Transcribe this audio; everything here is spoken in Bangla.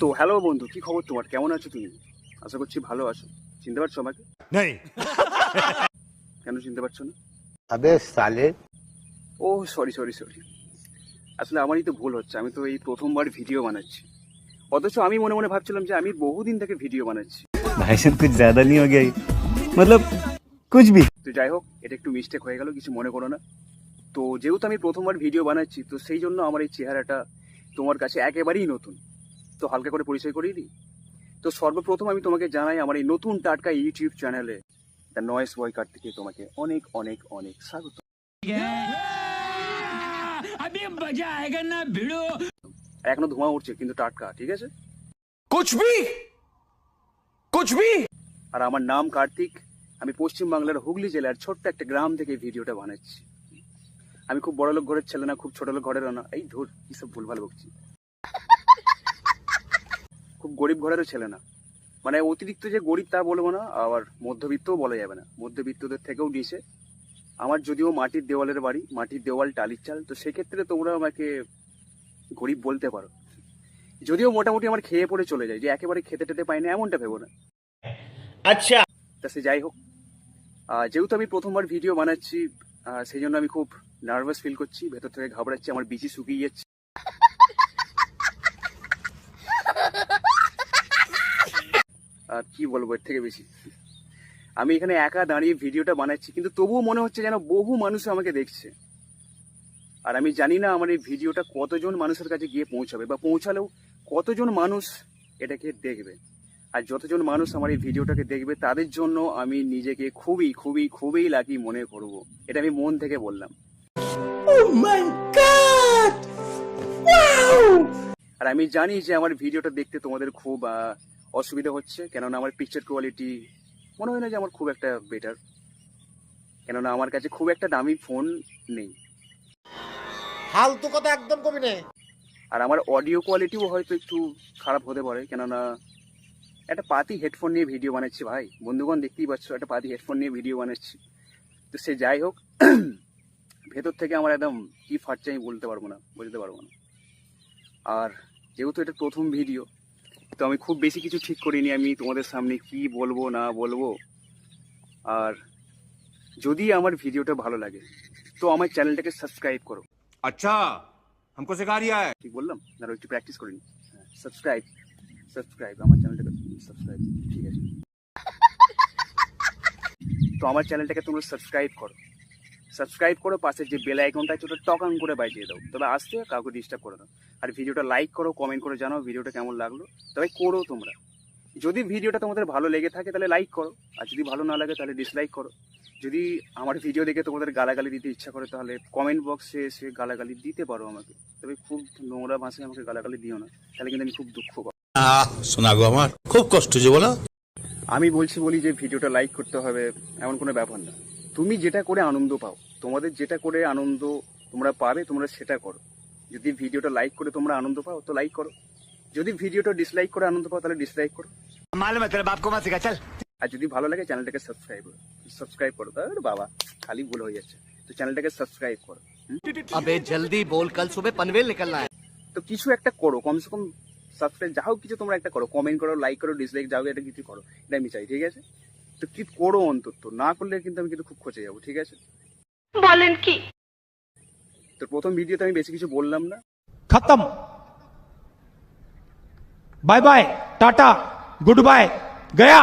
তো হ্যালো বন্ধু কি খবর তোমার? কেমন আছো তুমি? আশা করছি ভালো আছো। চিনতে পারছ আমাকে? নেই। কেন চিনতে পারছ না? আবে সালে। ও সরি সরি সরি আসলে আমারই তো ভুল হচ্ছে আমি তো এই প্রথমবার ভিডিও বানাচ্ছি। অথচ আমি মনে মনে ভাবছিলাম যে আমি বহুদিন থেকে ভিডিও বানাচ্ছি। ভাই সাহেব কিছু জ্যাদা নিয়ে গেই মতলব কুছ ভি তো যাই হোক এটা একটু মিস্টেক হয়ে গেল কিছু মনে করো না। তো যেহেতু আমি প্রথমবার ভিডিও বানাচ্ছি তো সেই জন্য আমার এই চেহারাটা তোমার কাছে একেবারেই নতুন। তো হালকা করে পরিচয় করিয়ে দিই? তো সর্বপ্রথম আমি তোমাকে জানাই আমার এই নতুন টাটকা ইউটিউব চ্যানেলে দ্য নয়েস বয়কার থেকে তোমাকে অনেক অনেক অনেক স্বাগত। এখনও ধোঁয়া উঠছে কিন্তু টাটকা ঠিক আছে? কুচবি কুচবি আর আমার নাম কার্তিক। আমি পশ্চিমবাংলার হুগলি জেলার ছোট্ট একটা গ্রাম থেকে ভিডিওটা বানাচ্ছি। আমি খুব বড় লোক ঘরের ছেলে না খুব ছোট লোক ঘরের না। এই ধর কি সব ভুলভাল বকছি। খুব গরিব ঘরেরও ছেলে না। মানে অতিরিক্ত যে গরিব তা বলব না আবার মধ্যবিত্তও বলা যাবে না। মধ্যবিত্তদের থেকেও নিচে আমার যদিও মাটির দেওয়ালের বাড়ি মাটির দেওয়াল টালির চাল তো সেক্ষেত্রে তোমরা আমাকে গরিব বলতে পারো। যদিও মোটামুটি আমার খেয়ে পড়ে চলে যায় যে একেবারে খেতে টেতে পাই না এমনটা ভেবো না। আচ্ছা। তা সে যাই হোক। যেহেতু আমি প্রথমবার ভিডিও বানাচ্ছি সেই জন্য আমি খুব নার্ভাস ফিল করছি ভেতর থেকে ঘাবড়াচ্ছি আমার বিচি শুকিয়ে যাচ্ছে। আর কি বলব এর থেকে বেশি। আমি এখানে একা দাঁড়িয়ে ভিডিওটা বানাচ্ছি কিন্তু তবুও মনে হচ্ছে যেন বহু মানুষ আমাকে দেখছে। আর আমি জানি না আমার এই ভিডিওটা কতজন মানুষের কাছে গিয়ে পৌঁছাবে বা পৌঁছালেও কতজন মানুষ এটাকে দেখবে। আর যতজন মানুষ আমার এই ভিডিওটাকে দেখবে তাদের জন্য আমি নিজেকে খুবই খুবই খুবই লাকি মনে করব এটা আমি মন থেকে বললাম। আর আমি জানি যে আমার ভিডিওটা দেখতে তোমাদের খুব অসুবিধা হচ্ছে কেননা আমার পিকচার কোয়ালিটি মনে হয় না যে আমার খুব একটা বেটার কেননা আমার কাছে খুব একটা দামি ফোন নেই। হালতু কথা একদম কমি নেই। আর আমার অডিও কোয়ালিটিও হয়তো একটু খারাপ হতে পারে কেননা একটা পাতি হেডফোন নিয়ে ভিডিও বানাচ্ছি ভাই। বন্ধুগণ দেখতেই পাচ্ছ একটা পাতি হেডফোন নিয়ে ভিডিও বানাচ্ছি। তো সে যাই হোক ভেতর থেকে আমার একদম কী ফাটছে আমি বলতে পারব না বুঝতে পারব না। আর যেহেতু এটা প্রথম ভিডিও তো আমি খুব বেশি কিছু ঠিক করিনি আমি তোমাদের সামনে কি বলবো না বলবো আর যদি আমার ভিডিওটা ভালো লাগে তো আমার চ্যানেলটাকে সাবস্ক্রাইব করো अच्छा हमको सिखा रिया है ঠিক বললাম না একটু প্র্যাকটিস করিনি সাবস্ক্রাইব সাবস্ক্রাইব আমার চ্যানেলটাকে সাবস্ক্রাইব ঠিক আছে তো আমার চ্যানেলটাকে তোমরা সাবস্ক্রাইব করো সাবস্ক্রাইব করো পাশে যে বেল আইকনটা আছে ওটা টকাং করে বাজিয়ে দাও। তবে আসতে কাউকে ডিস্টার্ব করো না। আর ভিডিওটা লাইক করো কমেন্ট করে জানাও ভিডিওটা কেমন লাগল। তবে করো তোমরা। যদি ভিডিওটা তোমাদের ভালো লেগে থাকে তাহলে লাইক করো। আর যদি ভালো না লাগে তাহলে ডিসলাইক করো। যদি আমার ভিডিও দেখে তোমাদের গালাগালি দিতে ইচ্ছা করে তাহলে কমেন্ট বক্সে এসে গালাগালি দিতে পারো আমাকে। তবে খুব নোংরা ভাষায় আমাকে গালাগালি দিও না। তাহলে কিন্তু আমি খুব দুঃখ পাবো। আমার। খুব কষ্ট যে বলো। আমি বলছি বলি যে ভিডিওটা লাইক করতে হবে এমন কোনো ব্যাপার না। তুমি যেটা করে আনন্দ পাও তোমাদের যেটা করে আনন্দ তোমরা পাবে তোমরা সেটা করো। যদি ভিডিওটা লাইক করে তোমরা আনন্দ পাও তো লাইক করো। যদি ভিডিওটা ডিসলাইক করে আনন্দ পাও তাহলে ডিসলাইক করো। আর যদি ভালো লাগে চ্যানেলটাকে সাবস্ক্রাইব করো। সাবস্ক্রাইব করো তাহলে বাবা খালি ভুল হয়ে যাচ্ছে। তো চ্যানেলটাকে সাবস্ক্রাইব করো আবে জলদি বল কাল সুবে পনভেল নিকলনা তো কিছু একটা করো কমসে কম সাবস্ক্রাইব যাও কিছু তোমরা একটা করো। কমেন্ট করো লাইক করো ডিসলাইক যাও এটা কিছু করো। এটা আমি চাই ঠিক আছে? তো কি করো অন্তত? না করলে কিন্তু আমি কিন্তু খুব খচে যাব ঠিক আছে? বলেন কি? তো প্রথম ভিডিওতে আমি বেশি কিছু বললাম না। খতম। Bye bye tata good bye Gaya.